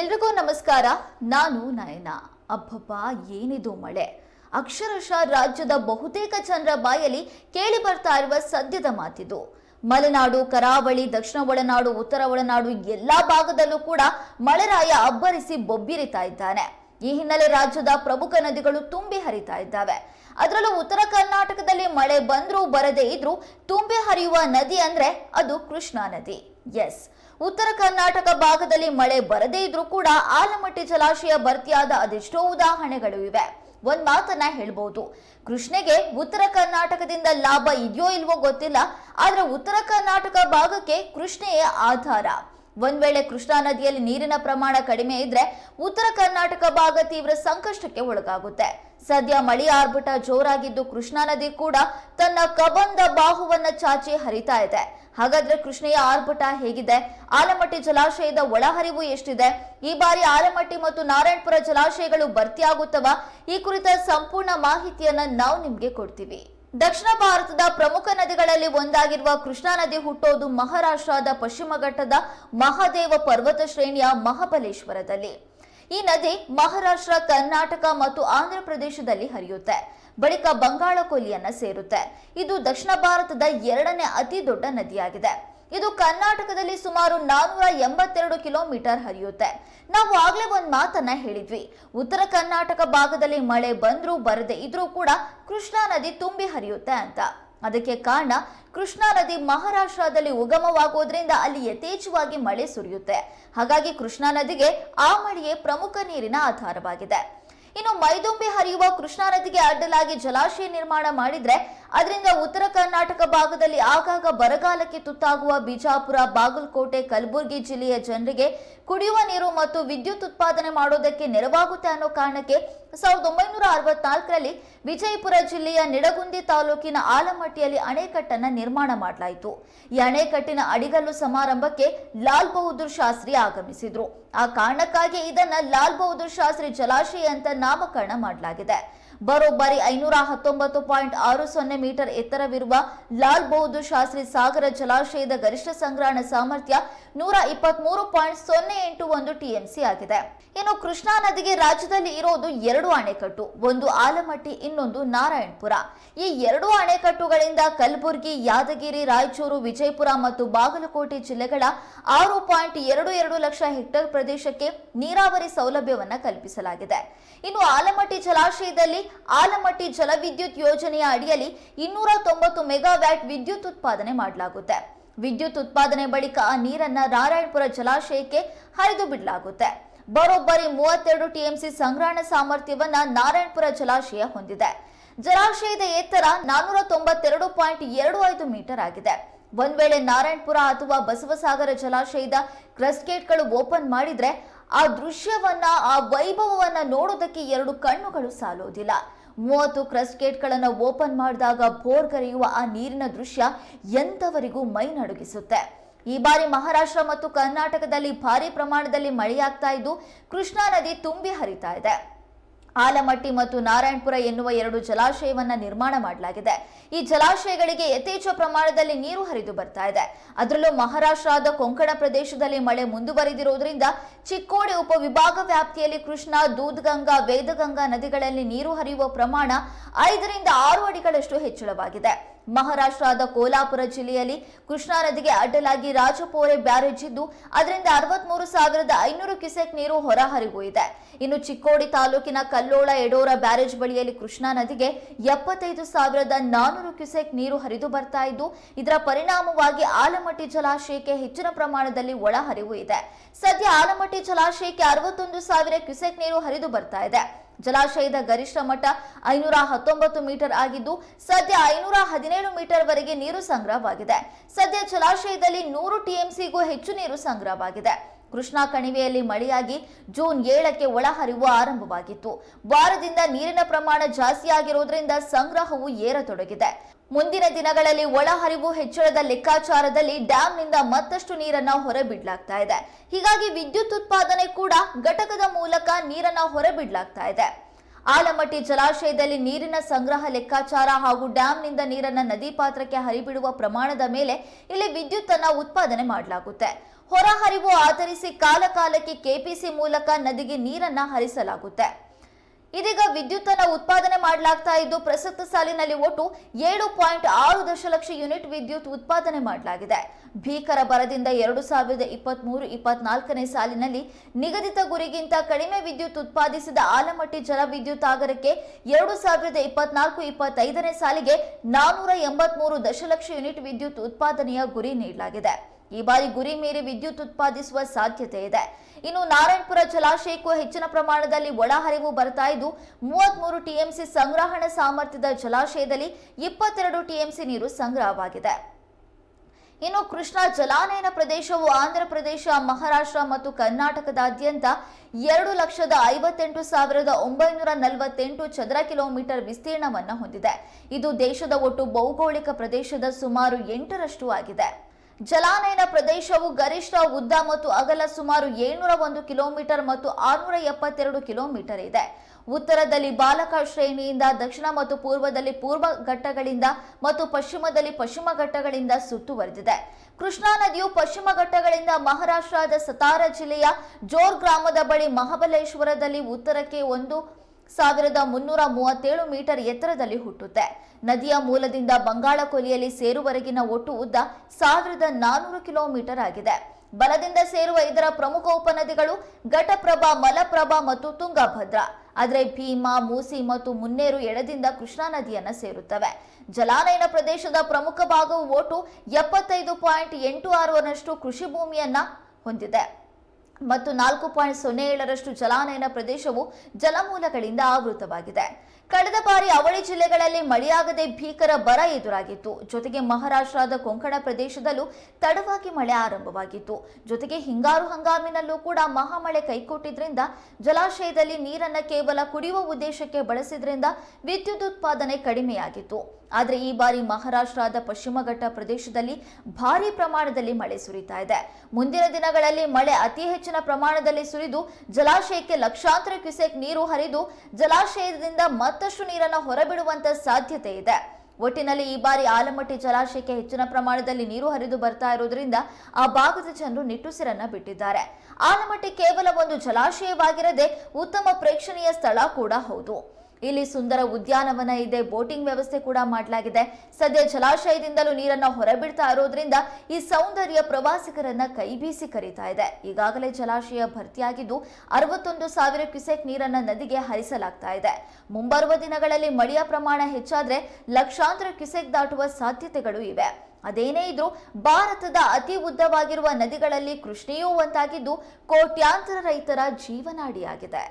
ಎಲ್ರಿಗೂ ನಮಸ್ಕಾರ. ನಾನು ನಯನ. ಅಬ್ಬಬ್ಬ, ಏನಿದು ಮಳೆ? ಅಕ್ಷರಶಃ ರಾಜ್ಯದ ಬಹುತೇಕ ಜನರ ಬಾಯಲ್ಲಿ ಕೇಳಿ ಬರ್ತಾ ಇರುವ ಸದ್ಯದ ಮಾತಿದು. ಮಲೆನಾಡು, ಕರಾವಳಿ, ದಕ್ಷಿಣ ಒಳನಾಡು, ಉತ್ತರ ಒಳನಾಡು ಎಲ್ಲಾ ಭಾಗದಲ್ಲೂ ಕೂಡ ಮಳೆರಾಯ ಅಬ್ಬರಿಸಿ ಬೊಬ್ಬಿರಿತಾ ಇದ್ದಾನೆ. ಈ ಹಿನ್ನೆಲೆ ರಾಜ್ಯದ ಪ್ರಮುಖ ನದಿಗಳು ತುಂಬಿ ಹರಿತಾ ಇದ್ದಾವೆ. ಅದರಲ್ಲೂ ಉತ್ತರ ಕರ್ನಾಟಕದಲ್ಲಿ ಮಳೆ ಬಂದ್ರೂ ಬರದೇ ಇದ್ರೂ ತುಂಬಿ ಹರಿಯುವ ನದಿ ಅಂದ್ರೆ ಅದು ಕೃಷ್ಣಾ ನದಿ. ಎಸ್. ಉತ್ತರ ಕರ್ನಾಟಕ ಭಾಗದಲ್ಲಿ ಮಳೆ ಬರದೇ ಇದ್ರೂ ಕೂಡ ಆಲಮಟ್ಟಿ ಜಲಾಶಯ ಭರ್ತಿಯಾದ ಅದೆಷ್ಟೋ ಉದಾಹರಣೆಗಳು ಇವೆ ಒಂದ್ ಮಾತನ್ನ ಹೇಳ್ಬಹುದು ಕೃಷ್ಣೆಗೆ ಉತ್ತರ ಕರ್ನಾಟಕದಿಂದ ಲಾಭ ಇದೆಯೋ ಇಲ್ವೋ ಗೊತ್ತಿಲ್ಲ, ಆದ್ರೆ ಉತ್ತರ ಕರ್ನಾಟಕ ಭಾಗಕ್ಕೆ ಕೃಷ್ಣೆಯೇ ಆಧಾರ. ಒಂದ್ ವೇಳೆ ಕೃಷ್ಣಾ ನದಿಯಲ್ಲಿ ನೀರಿನ ಪ್ರಮಾಣ ಕಡಿಮೆ ಇದ್ರೆ ಉತ್ತರ ಕರ್ನಾಟಕ ಭಾಗ ತೀವ್ರ ಸಂಕಷ್ಟಕ್ಕೆ ಒಳಗಾಗುತ್ತೆ. ಸದ್ಯ ಮಳೆ ಆರ್ಭಟ ಜೋರಾಗಿದ್ದು ಕೃಷ್ಣಾ ನದಿ ಕೂಡ ತನ್ನ ಕಬಂದ ಬಾಹುವನ್ನ ಚಾಚಿ ಹರಿತಾ ಇದೆ. ಹಾಗಾದ್ರೆ ಕೃಷ್ಣೆಯ ಆರ್ಭಟ ಹೇಗಿದೆ? ಆಲಮಟ್ಟಿ ಜಲಾಶಯದ ಒಳಹರಿವು ಎಷ್ಟಿದೆ? ಈ ಬಾರಿ ಆಲಮಟ್ಟಿ ಮತ್ತು ನಾರಾಯಣಪುರ ಜಲಾಶಯಗಳು ಭರ್ತಿಯಾಗುತ್ತವ ಈ ಕುರಿತ ಸಂಪೂರ್ಣ ಮಾಹಿತಿಯನ್ನ ನಾವು ನಿಮ್ಗೆ ಕೊಡ್ತೀವಿ. ದಕ್ಷಿಣ ಭಾರತದ ಪ್ರಮುಖ ನದಿಗಳಲ್ಲಿ ಒಂದಾಗಿರುವ ಕೃಷ್ಣಾ ನದಿ ಹುಟ್ಟೋದು ಮಹಾರಾಷ್ಟ್ರದ ಪಶ್ಚಿಮ ಘಟ್ಟದ ಮಹಾದೇವ ಪರ್ವತ ಶ್ರೇಣಿಯ ಮಹಾಬಲೇಶ್ವರದಲ್ಲಿ. ಈ ನದಿ ಮಹಾರಾಷ್ಟ್ರ, ಕರ್ನಾಟಕ ಮತ್ತು ಆಂಧ್ರ ಪ್ರದೇಶದಲ್ಲಿ ಹರಿಯುತ್ತೆ. ಬಳಿಕ ಬಂಗಾಳ ಕೊಲ್ಲಿಯನ್ನ ಸೇರುತ್ತೆ. ಇದು ದಕ್ಷಿಣ ಭಾರತದ ಎರಡನೇ ಅತಿ ದೊಡ್ಡ ನದಿಯಾಗಿದೆ. ಇದು ಕರ್ನಾಟಕದಲ್ಲಿ ಸುಮಾರು ನಾನೂರ ಎಂಬತ್ತೆರಡು ಕಿಲೋಮೀಟರ್ ಹರಿಯುತ್ತೆ. ನಾವು ಆಗ್ಲೇ ಒಂದ್ ಮಾತನ್ನ ಹೇಳಿದ್ವಿ. ಉತ್ತರ ಕರ್ನಾಟಕ ಭಾಗದಲ್ಲಿ ಮಳೆ ಬಂದ್ರೂ ಬರದೆ ಇದ್ರೂ ಕೂಡ ಕೃಷ್ಣಾ ನದಿ ತುಂಬಿ ಹರಿಯುತ್ತೆ ಅಂತ. ಅದಕ್ಕೆ ಕಾರಣ ಕೃಷ್ಣಾ ನದಿ ಮಹಾರಾಷ್ಟ್ರದಲ್ಲಿ ಉಗಮವಾಗೋದ್ರಿಂದ ಅಲ್ಲಿ ಯಥೇಚ್ಛವಾಗಿ ಮಳೆ ಸುರಿಯುತ್ತೆ. ಹಾಗಾಗಿ ಕೃಷ್ಣಾ ನದಿಗೆ ಆ ಮಳೆಯೇ ಪ್ರಮುಖ ನೀರಿನ ಆಧಾರವಾಗಿದೆ. ಇನ್ನು ಮೈದುಂಬಿ ಹರಿಯುವ ಕೃಷ್ಣಾ ನದಿಗೆ ಅಡ್ಡಲಾಗಿ ಜಲಾಶಯ ನಿರ್ಮಾಣ ಮಾಡಿದ್ರೆ ಅದರಿಂದ ಉತ್ತರ ಕರ್ನಾಟಕ ಭಾಗದಲ್ಲಿ ಆಗಾಗ ಬರಗಾಲಕ್ಕೆ ತುತ್ತಾಗುವ ಬಿಜಾಪುರ, ಬಾಗಲಕೋಟೆ, ಕಲಬುರಗಿ ಜಿಲ್ಲೆಯ ಜನರಿಗೆ ಕುಡಿಯುವ ನೀರು ಮತ್ತು ವಿದ್ಯುತ್ ಉತ್ಪಾದನೆ ಮಾಡೋದಕ್ಕೆ ನೆರವಾಗುತ್ತೆ ಅನ್ನೋ ಕಾರಣಕ್ಕೆ ಸಾವಿರದ ಒಂಬೈನೂರ ಅರವತ್ನಾಲ್ಕರಲ್ಲಿ ವಿಜಯಪುರ ಜಿಲ್ಲೆಯ ನಿಡಗುಂದಿ ತಾಲೂಕಿನ ಆಲಮಟ್ಟಿಯಲ್ಲಿ ಅಣೆಕಟ್ಟನ್ನು ನಿರ್ಮಾಣ ಮಾಡಲಾಯಿತು. ಈ ಅಣೆಕಟ್ಟಿನ ಅಡಿಗಲ್ಲು ಸಮಾರಂಭಕ್ಕೆ ಲಾಲ್ ಬಹದ್ದೂರ್ ಶಾಸ್ತ್ರಿ ಆಗಮಿಸಿದ್ರು. ಆ ಕಾರಣಕ್ಕಾಗಿ ಇದನ್ನ ಲಾಲ್ ಬಹದ್ದೂರ್ ಶಾಸ್ತ್ರಿ ಜಲಾಶಯ ಅಂತ ನಾಮಕರಣ ಮಾಡಲಾಗಿದೆ. ಬರೋಬ್ಬರಿ ಐನೂರ ಹತ್ತೊಂಬತ್ತು ಪಾಯಿಂಟ್ ಆರು ಸೊನ್ನೆ ಮೀಟರ್ ಎತ್ತರವಿರುವ ಲಾಲ್ ಬಹದ್ದೂರ್ ಶಾಸ್ತ್ರಿ ಸಾಗರ ಜಲಾಶಯದ ಗರಿಷ್ಠ ಸಂಗ್ರಹಣ ಸಾಮರ್ಥ್ಯ ನೂರ ಇಪ್ಪತ್ಮೂರು ಪಾಯಿಂಟ್ ಸೊನ್ನೆ ಎಂಟು ಒಂದು ಟಿಎಂಸಿ ಆಗಿದೆ. ಇನ್ನು ಕೃಷ್ಣಾ ನದಿಗೆ ರಾಜ್ಯದಲ್ಲಿ ಇರೋದು ಎರಡು ಅಣೆಕಟ್ಟು, ಒಂದು ಆಲಮಟ್ಟಿ, ಇನ್ನೊಂದು ನಾರಾಯಣಪುರ. ಈ ಎರಡು ಅಣೆಕಟ್ಟುಗಳಿಂದ ಕಲಬುರಗಿ, ಯಾದಗಿರಿ, ರಾಯಚೂರು, ವಿಜಯಪುರ ಮತ್ತು ಬಾಗಲಕೋಟೆ ಜಿಲ್ಲೆಗಳ ಆರು ಪಾಯಿಂಟ್ ಎರಡು ಎರಡು ಲಕ್ಷ ಹೆಕ್ಟೇರ್ ಪ್ರದೇಶಕ್ಕೆ ನೀರಾವರಿ ಸೌಲಭ್ಯವನ್ನು ಕಲ್ಪಿಸಲಾಗಿದೆ. ಇನ್ನು ಆಲಮಟ್ಟಿ ಜಲಾಶಯದಲ್ಲಿ ಆಲಮಟ್ಟಿ ಜಲವಿದ್ಯುತ್ ಯೋಜನೆಯ ಅಡಿಯಲ್ಲಿ ಇನ್ನೂರ ತೊಂಬತ್ತು ಮೆಗಾವ್ಯಾಟ್ ವಿದ್ಯುತ್ ಉತ್ಪಾದನೆ ಮಾಡಲಾಗುತ್ತೆ. ವಿದ್ಯುತ್ ಉತ್ಪಾದನೆ ಬಳಿಕ ಆ ನೀರನ್ನ ನಾರಾಯಣಪುರ ಜಲಾಶಯಕ್ಕೆ ಹರಿದು ಬಿಡಲಾಗುತ್ತೆ. ಬರೋಬ್ಬರಿ ಮೂವತ್ತೆರಡು ಟಿಎಂಸಿ ಸಂಗ್ರಹಣ ಸಾಮರ್ಥ್ಯವನ್ನ ನಾರಾಯಣಪುರ ಜಲಾಶಯ ಹೊಂದಿದೆ. ಜಲಾಶಯದ ಎತ್ತರ ನಾನೂರ ತೊಂಬತ್ತೆರಡು ಪಾಯಿಂಟ್ ಎರಡು ಐದು ಮೀಟರ್ ಆಗಿದೆ. ಒಂದ್ ವೇಳೆ ನಾರಾಯಣಪುರ ಅಥವಾ ಬಸವಸಾಗರ ಜಲಾಶಯದ ಕ್ರಸ್ಗೇಟ್ಗಳು ಓಪನ್ ಮಾಡಿದ್ರೆ ಆ ದೃಶ್ಯವನ್ನ, ಆ ವೈಭವವನ್ನ ನೋಡೋದಕ್ಕೆ ಎರಡು ಕಣ್ಣುಗಳು ಸಾಲೋದಿಲ್ಲ. ಮೂವತ್ತು ಕ್ರಸ್ಟ್ ಗೇಟ್ಗಳನ್ನು ಓಪನ್ ಮಾಡಿದಾಗ ಬೋರ್ ಕರೆಯುವ ಆ ನೀರಿನ ದೃಶ್ಯ ಎಂಥವರಿಗೂ ಮೈ ನಡುಗಿಸುತ್ತೆ ಈ ಬಾರಿ ಮಹಾರಾಷ್ಟ್ರ ಮತ್ತು ಕರ್ನಾಟಕದಲ್ಲಿ ಭಾರಿ ಪ್ರಮಾಣದಲ್ಲಿ ಮಳೆಯಾಗ್ತಾ ಇದ್ದು ಕೃಷ್ಣಾ ನದಿ ತುಂಬಿ ಹರಿತಾ ಇದೆ. ಆಲಮಟ್ಟಿ ಮತ್ತು ನಾರಾಯಣಪುರ ಎನ್ನುವ ಎರಡು ಜಲಾಶಯವನ್ನ ನಿರ್ಮಾಣ ಮಾಡಲಾಗಿದೆ. ಈ ಜಲಾಶಯಗಳಿಗೆ ಯಥೇಚ್ಛ ಪ್ರಮಾಣದಲ್ಲಿ ನೀರು ಹರಿದು ಬರ್ತಾ ಇದೆ. ಅದರಲ್ಲೂ ಮಹಾರಾಷ್ಟ್ರದ ಕೊಂಕಣ ಪ್ರದೇಶದಲ್ಲಿ ಮಳೆ ಮುಂದುವರಿದಿರುವುದರಿಂದ ಚಿಕ್ಕೋಡಿ ಉಪವಿಭಾಗ ವ್ಯಾಪ್ತಿಯಲ್ಲಿ ಕೃಷ್ಣಾ, ದೂದ್ಗಂಗಾ, ವೇದಗಂಗಾ ನದಿಗಳಲ್ಲಿ ನೀರು ಹರಿಯುವ ಪ್ರಮಾಣ ಐದರಿಂದ ಆರು ಅಡಿಗಳಷ್ಟು ಹೆಚ್ಚಳವಾಗಿದೆ. ಮಹಾರಾಷ್ಟ್ರದ ಕೋಲಾಪುರ ಜಿಲ್ಲೆಯಲ್ಲಿ ಕೃಷ್ಣಾ ನದಿಗೆ ಅಡ್ಡಲಾಗಿ ರಾಜಪೋರೆ ಬ್ಯಾರೇಜ್ ಇದ್ದು ಅದರಿಂದ ಅರವತ್ಮೂರು ಸಾವಿರದ ಐನೂರು ಕ್ಯೂಸೆಕ್ ನೀರು ಹೊರಹರಿವು ಇದೆ. ಇನ್ನು ಚಿಕ್ಕೋಡಿ ತಾಲೂಕಿನ ಕಲ್ಲೋಳ ಎಡೋರ ಬ್ಯಾರೇಜ್ ಬಳಿಯಲ್ಲಿ ಕೃಷ್ಣಾ ನದಿಗೆ ಎಪ್ಪತ್ತೈದು ಸಾವಿರದ ನಾನೂರು ಕ್ಯೂಸೆಕ್ ನೀರು ಹರಿದು ಬರ್ತಾ ಇದ್ದು, ಇದರ ಪರಿಣಾಮವಾಗಿ ಆಲಮಟ್ಟಿ ಜಲಾಶಯಕ್ಕೆ ಹೆಚ್ಚಿನ ಪ್ರಮಾಣದಲ್ಲಿ ಒಳಹರಿವು ಇದೆ. ಸದ್ಯ ಆಲಮಟ್ಟಿ ಜಲಾಶಯಕ್ಕೆ ಅರವತ್ತೊಂದು ಸಾವಿರ ಕ್ಯೂಸೆಕ್ ನೀರು ಹರಿದು ಬರ್ತಾ ಇದೆ. ಜಲಾಶಯದ ಗರಿಷ್ಠ ಮಟ್ಟ ಐನೂರ ಹತ್ತೊಂಬತ್ತು ಮೀಟರ್ ಆಗಿದ್ದು, ಸದ್ಯ ಐನೂರ ಹದಿನೇಳು ಮೀಟರ್ ವರೆಗೆ ನೀರು ಸಂಗ್ರಹವಾಗಿದೆ. ಸದ್ಯ ಜಲಾಶಯದಲ್ಲಿ ನೂರು ಟಿಎಂಸಿಗೂ ಹೆಚ್ಚು ನೀರು ಸಂಗ್ರಹವಾಗಿದೆ. ಕೃಷ್ಣಾ ಕಣಿವೆಯಲ್ಲಿ ಮಳೆಯಾಗಿ ಜೂನ್ ಏಳಕ್ಕೆ ಒಳಹರಿವು ಆರಂಭವಾಗಿತ್ತು. ವಾರದಿಂದ ನೀರಿನ ಪ್ರಮಾಣ ಜಾಸ್ತಿಯಾಗಿರುವುದರಿಂದ ಸಂಗ್ರಹವು ಏರತೊಡಗಿದೆ. ಮುಂದಿನ ದಿನಗಳಲ್ಲಿ ಒಳಹರಿವು ಹೆಚ್ಚಳದ ಲೆಕ್ಕಾಚಾರದಲ್ಲಿ ಡ್ಯಾಂನಿಂದ ಮತ್ತಷ್ಟು ನೀರನ್ನ ಹೊರಬಿಡ್ಲಾಗ್ತಾ ಇದೆ. ಹೀಗಾಗಿ ವಿದ್ಯುತ್ ಉತ್ಪಾದನೆ ಕೂಡ ಘಟಕದ ಮೂಲಕ ನೀರನ್ನ ಹೊರಬಿಡ್ಲಾಗ್ತಾ ಇದೆ. ಆಲಮಟ್ಟಿ ಜಲಾಶಯದಲ್ಲಿ ನೀರಿನ ಸಂಗ್ರಹ ಲೆಕ್ಕಾಚಾರ ಹಾಗೂ ಡ್ಯಾಂನಿಂದ ನೀರನ್ನ ನದಿ ಪಾತ್ರಕ್ಕೆ ಹರಿಬಿಡುವ ಪ್ರಮಾಣದ ಮೇಲೆ ಇಲ್ಲಿ ವಿದ್ಯುತ್ ಅನ್ನ ಉತ್ಪಾದನೆ ಮಾಡಲಾಗುತ್ತೆ. ಹೊರಹರಿವು ಆಧರಿಸಿ ಕಾಲಕಾಲಕ್ಕೆ ಕೆಪಿಸಿ ಮೂಲಕ ನದಿಗೆ ನೀರನ್ನ ಹರಿಸಲಾಗುತ್ತೆ. ಇದೀಗ ವಿದ್ಯುತ್ ಅನ್ನ ಉತ್ಪಾದನೆ ಮಾಡಲಾಗ್ತಾ ಇದ್ದು, ಪ್ರಸಕ್ತ ಸಾಲಿನಲ್ಲಿ ಒಟ್ಟು ಏಳು ಪಾಯಿಂಟ್ ಆರು ದಶಲಕ್ಷ ಯೂನಿಟ್ ವಿದ್ಯುತ್ ಉತ್ಪಾದನೆ ಮಾಡಲಾಗಿದೆ. ಭೀಕರ ಬರದಿಂದ ಎರಡು ಸಾವಿರದ ಇಪ್ಪತ್ಮೂರು, ಇಪ್ಪತ್ನಾಲ್ಕನೇ ಸಾಲಿನಲ್ಲಿ ನಿಗದಿತ ಗುರಿಗಿಂತ ಕಡಿಮೆ ವಿದ್ಯುತ್ ಉತ್ಪಾದಿಸಿದ ಆಲಮಟ್ಟಿ ಜಲವಿದ್ಯುತ್ ಆಗರಕ್ಕೆ ಎರಡು ಸಾವಿರದ ಇಪ್ಪತ್ನಾಲ್ಕು, ಇಪ್ಪತ್ತೈದನೇ ಸಾಲಿಗೆ ನಾನೂರ ಎಂಬತ್ಮೂರು ದಶಲಕ್ಷ ಯೂನಿಟ್ ವಿದ್ಯುತ್ ಉತ್ಪಾದನೆಯ ಗುರಿ ನೀಡಲಾಗಿದೆ. ಈ ಬಾರಿ ಗುರಿ ಮೀರಿ ವಿದ್ಯುತ್ ಉತ್ಪಾದಿಸುವ ಸಾಧ್ಯತೆ ಇದೆ. ಇನ್ನು ನಾರಾಯಣಪುರ ಜಲಾಶಯಕ್ಕೂ ಹೆಚ್ಚಿನ ಪ್ರಮಾಣದಲ್ಲಿ ಒಳಹರಿವು ಬರ್ತಾ ಇದ್ದು, ಮೂವತ್ಮೂರು ಟಿಎಂಸಿ ಸಂಗ್ರಹಣ ಸಾಮರ್ಥ್ಯದ ಜಲಾಶಯದಲ್ಲಿ ಇಪ್ಪತ್ತೆರಡು ಟಿಎಂಸಿ ನೀರು ಸಂಗ್ರಹವಾಗಿದೆ. ಇನ್ನು ಕೃಷ್ಣಾ ಜಲಾನಯನ ಪ್ರದೇಶವು ಆಂಧ್ರ ಪ್ರದೇಶ ಮಹಾರಾಷ್ಟ್ರ ಮತ್ತು ಕರ್ನಾಟಕದಾದ್ಯಂತ ಎರಡು ಲಕ್ಷದ ಐವತ್ತೆಂಟು ಸಾವಿರದ ಒಂಬೈನೂರ ನಲವತ್ತೆಂಟು ಚದರ ಕಿಲೋಮೀಟರ್ ವಿಸ್ತೀರ್ಣವನ್ನು ಹೊಂದಿದೆ. ಇದು ದೇಶದ ಒಟ್ಟು ಭೌಗೋಳಿಕ ಪ್ರದೇಶದ ಸುಮಾರು ಎಂಟರಷ್ಟು ಆಗಿದೆ. ಜಲಾನಯನ ಪ್ರದೇಶವು ಗರಿಷ್ಠ ಉದ್ದ ಮತ್ತು ಅಗಲ ಸುಮಾರು ಏಳ್ನೂರ ಒಂದು ಕಿಲೋಮೀಟರ್ ಮತ್ತು ಆರುನೂರ ಎಪ್ಪತ್ತೆರಡು ಕಿಲೋಮೀಟರ್ ಇದೆ. ಉತ್ತರದಲ್ಲಿ ಬಾಲಕ ಶ್ರೇಣಿಯಿಂದ, ದಕ್ಷಿಣ ಮತ್ತು ಪೂರ್ವದಲ್ಲಿ ಪೂರ್ವ ಘಟ್ಟಗಳಿಂದ ಮತ್ತು ಪಶ್ಚಿಮದಲ್ಲಿ ಪಶ್ಚಿಮ ಘಟ್ಟಗಳಿಂದ ಸುತ್ತುವರೆದಿದೆ. ಕೃಷ್ಣಾ ನದಿಯು ಪಶ್ಚಿಮ ಘಟ್ಟಗಳಿಂದ ಮಹಾರಾಷ್ಟ್ರದ ಸತಾರ ಜಿಲ್ಲೆಯ ಜೋರ್ ಗ್ರಾಮದ ಬಳಿ ಮಹಾಬಲೇಶ್ವರದಲ್ಲಿ ಉತ್ತರಕ್ಕೆ ಒಂದು ಸಾವಿರದ ಮುನ್ನೂರ ಮೂವತ್ತೇಳು ಮೀಟರ್ ಎತ್ತರದಲ್ಲಿ ಹುಟ್ಟುತ್ತೆ. ನದಿಯ ಮೂಲದಿಂದ ಬಂಗಾಳ ಕೊಲ್ಲಿಯಲ್ಲಿ ಸೇರುವರೆಗಿನ ಒಟ್ಟು ಉದ್ದ ಸಾವಿರದ ನಾನೂರು ಕಿಲೋಮೀಟರ್ ಆಗಿದೆ. ಬಲದಿಂದ ಸೇರುವ ಇದರ ಪ್ರಮುಖ ಉಪನದಿಗಳು ಘಟಪ್ರಭಾ, ಮಲಪ್ರಭಾ ಮತ್ತು ತುಂಗಭದ್ರಾ. ಆದರೆ ಭೀಮಾ, ಮೂಸಿ ಮತ್ತು ಮುನ್ನೇರು ಎಡದಿಂದ ಕೃಷ್ಣಾ ನದಿಯನ್ನ ಸೇರುತ್ತವೆ. ಜಲಾನಯನ ಪ್ರದೇಶದ ಪ್ರಮುಖ ಭಾಗವು ಒಟ್ಟು ಎಪ್ಪತ್ತೈದು ಪಾಯಿಂಟ್ ಎಂಟು ಆರರಷ್ಟು ಕೃಷಿ ಭೂಮಿಯನ್ನ ಹೊಂದಿದೆ. ಮತ್ತು ನಾಲ್ಕು ಪಾಯಿಂಟ್ ಸೊನ್ನೆ ಏಳರಷ್ಟು ಜಲಾನಯನ ಪ್ರದೇಶವು ಜಲಮೂಲಗಳಿಂದ ಆವೃತವಾಗಿದೆ. ಕಳೆದ ಬಾರಿ ಅವಳಿ ಜಿಲ್ಲೆಗಳಲ್ಲಿ ಮಳೆಯಾಗದೆ ಭೀಕರ ಬರ ಎದುರಾಗಿತ್ತು. ಜೊತೆಗೆ ಮಹಾರಾಷ್ಟ್ರದ ಕೊಂಕಣ ಪ್ರದೇಶದಲ್ಲೂ ತಡವಾಗಿ ಮಳೆ ಆರಂಭವಾಗಿತ್ತು. ಜೊತೆಗೆ ಹಿಂಗಾರು ಹಂಗಾಮಿನಲ್ಲೂ ಕೂಡ ಮಹಾಮಳೆ ಕೈಕೊಟ್ಟಿದ್ರಿಂದ ಜಲಾಶಯದಲ್ಲಿ ನೀರನ್ನು ಕೇವಲ ಕುಡಿಯುವ ಉದ್ದೇಶಕ್ಕೆ ಬಳಸಿದ್ರಿಂದ ವಿದ್ಯುತ್ ಉತ್ಪಾದನೆ ಕಡಿಮೆಯಾಗಿತ್ತು. ಆದರೆ ಈ ಬಾರಿ ಮಹಾರಾಷ್ಟ್ರದ ಪಶ್ಚಿಮ ಘಟ್ಟ ಪ್ರದೇಶದಲ್ಲಿ ಭಾರಿ ಪ್ರಮಾಣದಲ್ಲಿ ಮಳೆ ಸುರಿತಾ ಇದೆ. ಮುಂದಿನ ದಿನಗಳಲ್ಲಿ ಮಳೆ ಅತಿ ಹೆಚ್ಚಿನ ಪ್ರಮಾಣದಲ್ಲಿ ಸುರಿದು ಜಲಾಶಯಕ್ಕೆ ಲಕ್ಷಾಂತರ ಕ್ಯೂಸೆಕ್ ನೀರು ಹರಿದು ಜಲಾಶಯದಿಂದ ಮತ್ತಷ್ಟು ನೀರನ್ನು ಹೊರಬಿಡುವಂತ ಸಾಧ್ಯತೆ ಇದೆ. ಒಟ್ಟಿನಲ್ಲಿ ಈ ಬಾರಿ ಆಲಮಟ್ಟಿ ಜಲಾಶಯಕ್ಕೆ ಹೆಚ್ಚಿನ ಪ್ರಮಾಣದಲ್ಲಿ ನೀರು ಹರಿದು ಬರ್ತಾ ಇರುವುದರಿಂದ ಆ ಭಾಗದ ಜನರು ನಿಟ್ಟುಸಿರನ್ನ ಬಿಟ್ಟಿದ್ದಾರೆ. ಆಲಮಟ್ಟಿ ಕೇವಲ ಒಂದು ಜಲಾಶಯವಾಗಿರದೆ ಉತ್ತಮ ಪ್ರೇಕ್ಷಣೀಯ ಸ್ಥಳ ಕೂಡ ಹೌದು. ಇಲ್ಲಿ ಸುಂದರ ಉದ್ಯಾನವನ ಇದೆ. ಬೋಟಿಂಗ್ ವ್ಯವಸ್ಥೆ ಕೂಡ ಮಾಡಲಾಗಿದೆ. ಸದ್ಯ ಜಲಾಶಯದಿಂದಲೂ ನೀರನ್ನು ಹೊರಬಿಡ್ತಾ ಇರೋದ್ರಿಂದ ಈ ಸೌಂದರ್ಯ ಪ್ರವಾಸಿಗರನ್ನ ಕೈ ಬೀಸಿ ಕರೀತಾ ಇದೆ. ಈಗಾಗಲೇ ಜಲಾಶಯ ಭರ್ತಿಯಾಗಿದ್ದು ಅರವತ್ತೊಂದು ಸಾವಿರ ಕ್ಯುಸೆಕ್ ನೀರನ್ನ ನದಿಗೆ ಹರಿಸಲಾಗ್ತಾ ಇದೆ. ಮುಂಬರುವ ದಿನಗಳಲ್ಲಿ ಮಳೆಯ ಪ್ರಮಾಣ ಹೆಚ್ಚಾದ್ರೆ ಲಕ್ಷಾಂತರ ಕ್ಯುಸೆಕ್ ದಾಟುವ ಸಾಧ್ಯತೆಗಳು ಇವೆ. ಅದೇನೇ ಇದ್ರೂ ಭಾರತದ ಅತಿ ಉದ್ದವಾಗಿರುವ ನದಿಗಳಲ್ಲಿ ಕೃಷ್ಣೆಯೂ ಒಂದಾಗಿದ್ದು ಕೋಟ್ಯಾಂತರ ರೈತರ ಜೀವನಾಡಿಯಾಗಿದೆ.